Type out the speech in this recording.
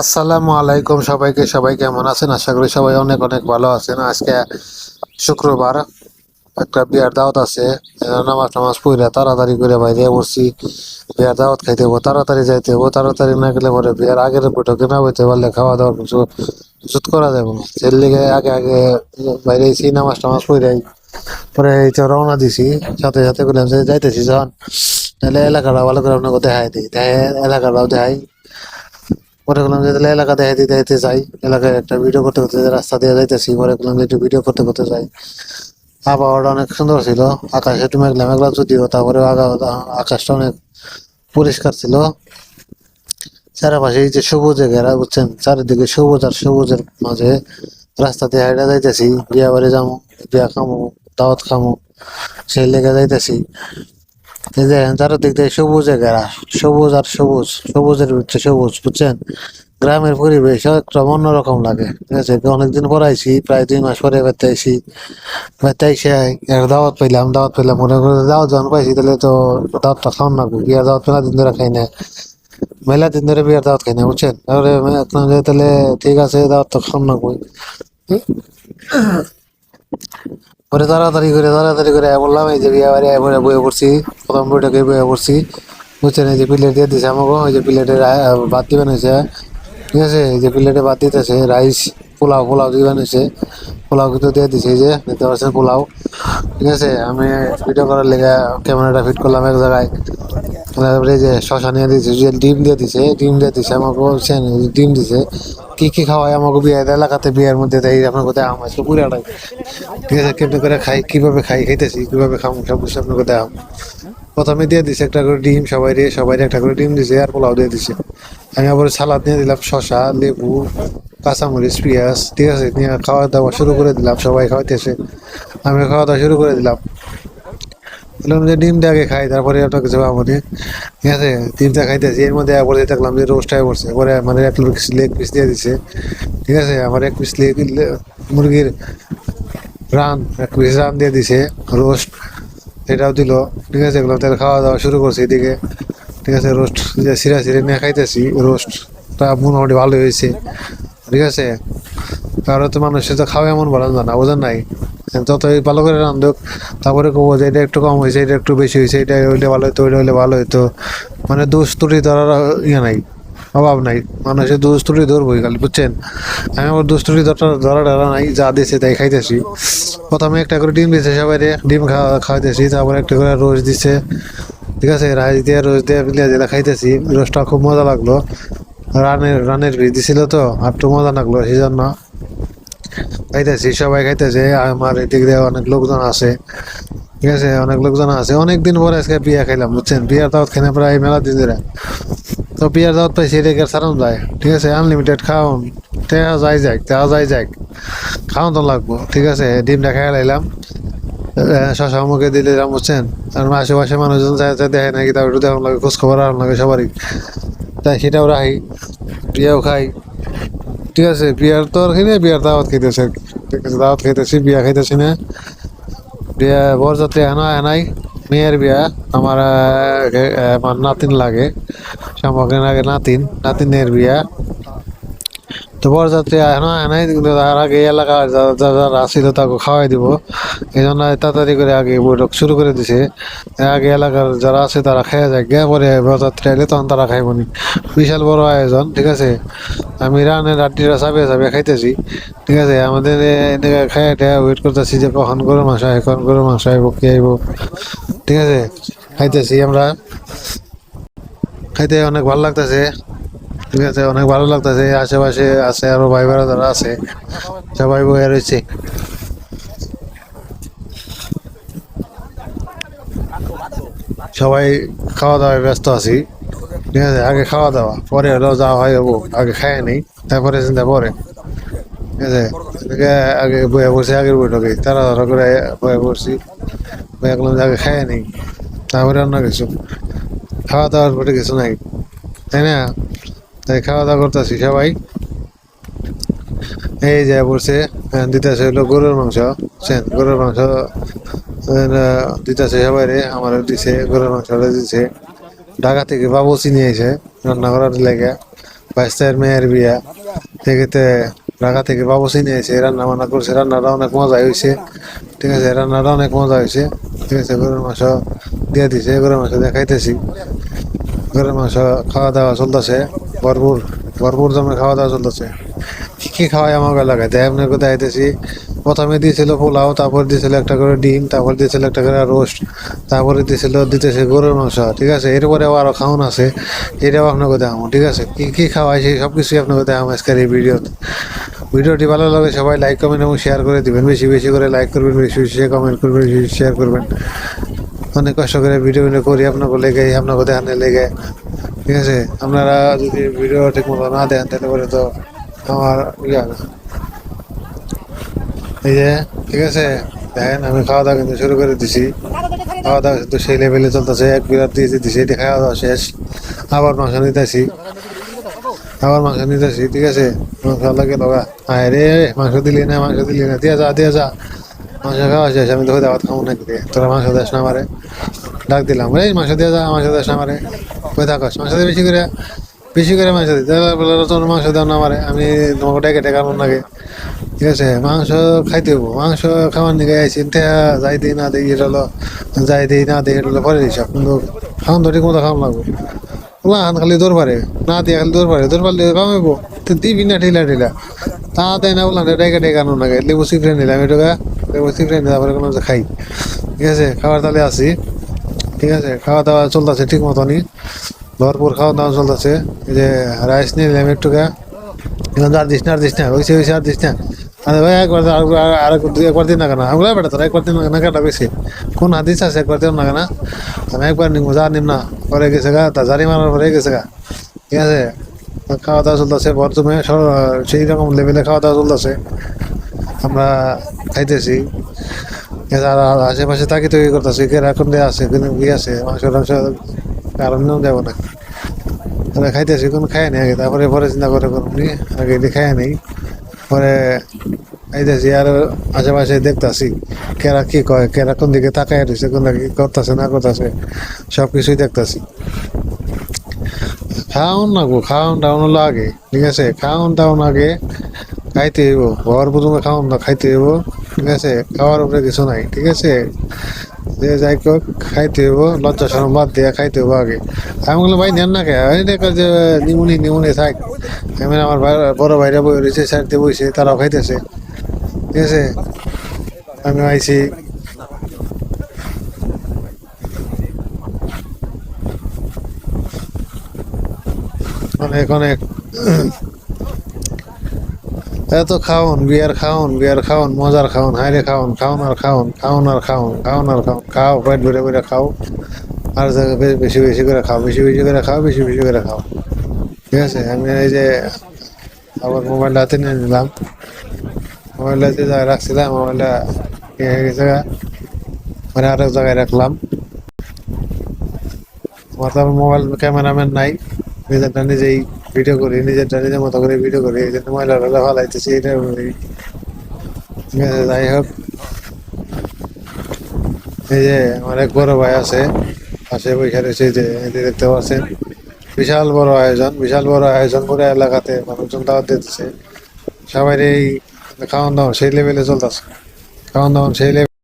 আসসালামু আলাইকুম সবাইকে, সবাই কেমন আছেন? আশা করি সবাই অনেক অনেক ভালো আছেন। আজকে শুক্রবার, একটা বিয়ার দাওয়াত আছে। নামাজ টামাজ পড়ে তাড়াতাড়ি করে বাইরে বসছি। বিয়ার দাওয়াত খাইতে হব তাড়াতাড়ি যাইতে হব তাড়াতাড়ি না গেলে পরে বিয়ার আগের বৈঠকে না হইতে পারলে খাওয়া দাওয়ার কিছু জুত করা যাবে লেগে আগে আগে বাইরে এসি নামাজ টামাজ পড়ে পরে এই তো রওনা দিছি। সাথে সাথে করলাম যাইতেছি যখন তাহলে এলাকাটা ভালো করে আপনাকে দেখাই দিই। তাই এলাকাটাও দেখাই। পরে বললাম যে, তাহলে এলাকা দেখাইতে দেখাইতে যাই। এলাকায় একটা ভিডিও করতে করতে রাস্তা দিয়ে যাইতেছি, পরে বললাম যে একটু ভিডিও করতে করতে যাই। আবহাওয়াটা অনেক সুন্দর ছিল, আকাশে একটু মেঘলা মেঘলা যদিও তারপরে আকাশটা অনেক পরিষ্কার ছিল। চারপাশে এই যে সবুজে ঘেরা, বুঝছেন? চারিদিকে সবুজ আর সবুজের মাঝে রাস্তা দিয়ে হাইটা যাইতেছি। বিয়া বাড়ি যাব বিয়া খামো, দাওয়াত খামো, সেই লেগে যাইতেছি। যে চারিদিক দিয়ে সবুজে ঘেরা, সবুজ আর সবুজ, সবুজের হচ্ছে সবুজ, বুঝছেন? গ্রামের পরিবেশ একটা অন্যরকম লাগে, ঠিক আছে? অনেকদিন পর আইছি, প্রায় দুই মাস পরে বেড়তে আইসি বেড়তে আইসে দাওয়াত পাইলাম দাওয়াত পাইলাম মনে করে দাওয়াত যখন পাইছি, তাহলে তো দাওয়াতটা খাওয়ান না বিয়ার দাওয়াত মেলা দিন ধরে খাই না। মেলা দিন ধরে বিয়ার দাওয়াত খাই না, বুঝছেন? যে তাহলে ঠিক আছে দাওয়াত তো খাওয়ান না কই। পরে তাড়াতাড়ি করে তাড়াতাড়ি করে বললাম এই যে বিয়ে বাড়ি বয়ে বয়ে পড়ছি, প্রথম বইটাকে বয়ে পড়ছি। বুঝছেন, এই যে প্লেট দিয়ে দিছে আমাকে ওই যে প্লেটের বাদ দিবেন হয়েছে ঠিক আছে যে প্লেটে বাদ দিতেছে, রাইস। পোলাও পোলাও দিবেন বানিয়েছে পোলাও কিন্তু দিয়ে দিছে যে, দেখতে পাচ্ছেন পোলাও। ঠিক আছে, আমি ভিডিও করার লেগে ক্যামেরাটা ফিট করলাম এক জায়গায়। তারপরে যে শশা নিয়ে দিছে, যে ডিম দিয়ে দিছে, ডিম দিয়ে দিছে আমাকে বলছেন ডিম দিছে। কি কি খাওয়াই আমাকে বিয়ে এলাকাতে বিয়ের মধ্যে দেয় আপনার কোথায় আম আছে পুরাটাই ঠিক আছে, কেমনি করে খাই, কীভাবে খাই, খাইতেছি, কীভাবে খাম, সব কিছু আপনাকে আম। প্রথমে দিয়ে দিছে একটা করে ডিম, সবাই দিয়ে সবাই একটা করে ডিম দিছে আর পোলাও দিয়ে দিছে। আমি আবার সালাদ নিয়ে দিলাম, শশা, লেবু কাঁচামরিচ পেঁয়াজ, ঠিক আছে, নিয়ে খাওয়া দাওয়া শুরু করে দিলাম, সবাই খাওয়াইতেছে। আমি খাওয়া দাওয়া শুরু করে দিলাম। বললাম যে ডিমটা আগে খাই, তারপরে আপনার কিছু নি। ঠিক আছে ডিমটা খাইতেছি, এর মধ্যে আবার দেখলাম যে রোস্ট হয়ে পড়ছে পরে মানে এক লেগ পিস দিয়ে দিছে। ঠিক আছে, আমার এক পিস লেগ, মুরগির রান, এক পিস রান দিয়ে দিছে, রোস্ট। এটাও দিল, ঠিক আছে, এগুলো তাহলে খাওয়া দাওয়া শুরু করছে এদিকে। ঠিক আছে, রোস্ট, যে সিরা সিরে নিয়ে খাইতেছি, রোস্টটা মোটামুটি ভালো হয়েছে। ঠিক আছে? কারও তো মানুষের তো খাওয়া এমন ভালো জানা বোঝেন নাই? যতই ভালো করে রান্ধুক তারপরে কবো যে এটা একটু কম হয়েছে এটা একটু বেশি হয়েছে এটা হইলে ভালো হতো ওইটা হইলে ভালো হতো মানে দোষ ত্রুটি ধরার ইয়ে নাই, অভাব নাই। মানুষের দোষ ত্রুটি ধরবই খালি, বুঝছেন? আমি আমার দোষ ত্রুটি ধরা ধরা নাই, যা দিয়েছে তাই খাইতেছি। প্রথমে একটা করে ডিম দিয়েছে সবাই ডিম খাওয়া, খাওয়াইতেছি, তারপরে একটা করে রোজ দিছে। ঠিক আছে, রাইস দিয়ে রোজ দিয়ে মিলিয়ে যেটা খাইতেছি রোজটা খুব মজা লাগল। রানের রানের ভিড় দিছিল তো, আর একটু মজা লাগল সেই জন্য খাইতেছি সবাই খাইতেছে আমার এদিক দিয়ে অনেক লোকজন আছে, ঠিক আছে, অনেক লোকজন আছে। অনেক দিন পরে আজকে বিয়া খাইলাম, বুঝছেন? বিয়ার দাওয়াত খাইলে প্রায় মেলা দিন ধরে। তো বিয়ার দাওয়াত পাইছি এটাকে সারান যায় ঠিক আছে? আনলিমিটেড খাওন টেয়া যাই যাক টেয়া যাই যাক খাওয়ান তো লাগবো, ঠিক আছে? ডিমটা খাই লাইলাম। শশা মুখে দিলে বুঝছেন? আর আশেপাশে মানুষজন যায় দেখে নাকি তার একটু দেখান লাগে খোঁজ খবর আনার লাগে সবারই। তাই সেটাও রাখি বিয়াও খাই ঠিক আছে, বিয়ার তো আর খাই বিয়ার দাওয়াত খাইতেছে ঠিক আছে, দাওয়াত খাইতেছি, বিয়া খাইতেছি না। বিয়া বরযাত্রী আনা, আনাই, মেয়ের বিয়া, আমার আমার নাতিন লাগে। সামগ্রী লাগে নাতিন, নাতিনের বিয়া। তো বরযাত্রী এনা এনাই তার আগে এলাকা যা- যারা ছিল তাকে খাওয়াই দিব। এই জন্য তাড়াতাড়ি করে আগে বৈঠক শুরু করে দিছে। আগে এলাকার যারা আছে তারা খেয়ে যায় গে পরে বরযাত্রী আইলে তখন তারা খাইব নি। বিশাল বড় আয়োজন, ঠিক আছে? আমি রানের রাত্রিরা চাবে চাবে খাইতেছি, ঠিক আছে? আমাদের এদিকে খাই টেয়া ওয়েট করতেছি যে কখন গরু মাংস আয় কখন গরু মাংস আইব কি আইব। ঠিক আছে? খাইতেছি আমরা। খাইতে অনেক ভালো লাগতেছে। ঠিক আছে, অনেক ভালো লাগতেছে, আশেপাশে আছে আরও ভাই ভাইরা যারা আছে, সবাই বয়ে রয়েছে। সবাই খাওয়া দাওয়ায় ব্যস্ত আছি, ঠিক আছে, আগে খাওয়া দাওয়া পরে হলেও যাওয়া হয় হব, আগে খায় নেই, তারপরে চিন্তা পরে। ঠিক আছে আগে বয়ে বসে আগের বৈঠকে তারা ধরা করে বয়ে বসছি বয়ে আগে খায় নেই, তারপরে অন্য কিছু। খাওয়া দাওয়ার পরে কিছু নাই, তাই না? তাই খাওয়া দাওয়া করতেছি সবাই এই যে বলছে দিতেছে হলো গরুর মাংস, বুঝছেন? গরুর মাংস দিতেছে সবাই রে আমার দিছে, গরুর মাংসটা দিছে। ঢাকা থেকে বাবু চিনি আইছে, রান্না করার লেগে। বাইস্তায়ের মেয়ের বিয়া। সেক্ষেত্রে ঢাকা থেকে বাবু চিনে এসে রান্না বান্না করছে, রান্নাটা অনেক মজা হয়েছে ঠিক আছে, রান্নাটা অনেক মজা হয়েছে ঠিক আছে, গরুর মাংস দিয়ে দিছে, গরুর মাংস দিয়ে খাইতেছি। গরুর মাংস খাওয়া দাওয়া চলতেছে। ভরপুর ভরপুর জমে খাওয়া দাওয়া চলতেছে, কি কি খাওয়াই আমাকে লাগাই তাই আপনাকে দেখাইতেছি প্রথমে দিয়েছিল পোলাও, তারপর দিয়েছিল একটা করে ডিম, তারপর দিয়েছিল একটা করে রোস্ট, তারপরে দিয়েছিল, দিতেছে গরুর মাংস, ঠিক আছে? এরপরেও আরও খাওয়ান আছে। এটাও আপনাকে দেখাবো ঠিক আছে? কি কি খাওয়াই সেই সব কিছুই আপনাকে দেখাবো আজকের এই ভিডিওতে। ভিডিওটি ভালো লাগে, সবাই লাইক, কমেন্ট এবং শেয়ার করে দিবেন। বেশি বেশি করে লাইক করবেন, বেশি বেশি কমেন্ট করবেন, বেশি শেয়ার করবেন। অনেক কষ্ট করে ভিডিও ভিডিও করি আপনাকে লেগে আপনাকে দেখানো লেগে। ঠিক আছে? আপনারা যদি ভিডিও ঠিক মতো না দেন, তাহলে পরে তো আমার ইয়ে হবে। এই যে, ঠিক আছে? দেখেন, আমি খাওয়া দাওয়া কিন্তু শুরু করে দিছি। খাওয়া দাওয়া কিন্তু সেই লেভেলে চলতেছে। এক বিরাট দিয়ে দিছি এটি খাওয়া দাওয়া শেষ। আবার মাংস নিতেছি। আবার মাংস নিতেছি, ঠিক আছে? মাংস লাগে লগা। আয় রে মাংস দিলি না, মাংস দিলি না। দিয়া যা, দিয়ে যা। মাংস খাওয়া শেষ। আমি তো দাওয়াত খাব নাকি রে তোরা মাংস দেশ না আমারে। ডাক দিলাম এই মাংস দিয়ে যা, মাংস দেশ আমারে। কই থাকস? মাংস দিয়ে বেশি করে বেশি করে মাংস দিই বলে, তোর মাংস দাও না আমারে। আমি তোমাকে ডেকে ডেকে আনো নাকি? ঠিক আছে, মাংস খাইতে হব মাংস খাওয়ার নিকে আইসি যাই দিই না দিই, এটা হলো, যাই দিই না দিই, এটা হলো পরে দিস কিন্তু খাওয়ান ঠিক মতো খাওয়ান লাগবো। ওলা হান খালি দৌড় পারে। না দিয়ে খালি দৌড় পারে। দৌড় পারলে কামাইবো তো দিবি না ঠেলা ঠেলা তা না বললাম, ডেকে ডেকে আনো নাকি? লেবু সিফ্রে নিলাম, এটুকা লেবু সিফ্রে নিলাম খাই। ঠিক আছে খাবার তাহলে আসি। ঠিক আছে খাওয়া দাওয়া চলতেছে ঠিক মতনই। ভরপুর খাওয়া দাওয়া চলতেছে। এই যে রাইস নিলাম একটুকা দিস না, আর দিস না ওইসে ওইসে আর দিস না। আরে ভাই, একবার আর একবার দিন না কেন? আমি বলে বেটা, তোর একবার দিন না কাটা বেশি? কোন হাদিস আছে, একবার দিন না কেন? আমি একবার নিব যা নিম না, পরে গেছে গা, তা জারি মারার পরে গেছে গা। ঠিক আছে? খাওয়া দাওয়া চলতেছে বর্তমানে সেই রকম লেভেলে খাওয়া দাওয়া চলতেছে। আমরা খাইতেছি। আশেপাশে তৈরি করতেছি কে এখন দিয়ে আছে, কিন্তু কি আছে, মাংস টাংস কারণ দেবো না। তাহলে খাইতেছি, কোনো খাই নাই আগে, তারপরে পরে চিন্তা করে করুন নি আগে খাই নেই। পরে খাইতেছি আর আশেপাশে দেখতাছি, কেরা কি কয়, কেরা কোন দিকে তাকায় রয়েছে, কোন দিকে করতেছে, না করতেছে সব কিছুই দেখতাছি। খাওন না গো খাওন টাউন হলো আগে, ঠিক আছে? খাওন টাউন আগে খাইতে হইব ঘর প্রথমে খাওন না খাইতে হইব। ঠিক আছে? খাওয়ার উপরে কিছু নাই, ঠিক আছে? যে যাই হোক খাইতে হইব, লজ্জা শরম বাদ দিয়ে খাইতে হইব আগে। আমি বললাম, ভাই, নেন না এই দেখা যে, নিমুনি নিমুনি থাক আমি আমার বড় ভাইরা বই রয়েছে সাইডে বইছে, তারাও খাইতেছে। ঠিক আছে? আমি আইছি। অনেক অনেক এত খাওন, বিয়ার খাওন বিয়ার খাওন, মজার খাওন, হাইরে খাওন খাওন আর খাওন খাওন আর খাওন খাওন আর খাওন, খাও, পেট ভরে ভরে খাও। আর বেশি বেশি করে খাও, বেশি বেশি করে খাও, বেশি বেশি করে খাও। ঠিক আছে, আমি এই যে আবার মোবাইলটা হাতে নিয়ে নিলাম। যে জায়গায় রাখছিলাম মোবাইলটা ইয়ে হয়ে গেছে মানে আরেক জায়গায় রাখলাম। আমার তো মোবাইল ক্যামেরাম্যান নাই। নিজেরটা নিজেই ভিডিও করি নিজেরটা নিজের মতো করে ভিডিও করি, এই জন্য ময়লা টয়লা ফালাইতেছি এটা আছে যাই হোক। এই যে আমার এক বড় ভাই আছে, পাশে বৈশা রয়েছে যে দেখতে পাচ্ছেন। বিশাল বড় আয়োজন, বিশাল বড় আয়োজন করে এলাকাতে মানুষজন দাওয়াত দিতেছে। সবাই এই খাওয়ান দাওয়ান সেই লেভেলে চলতেছে। খাওয়ান দাওয়ান সেই level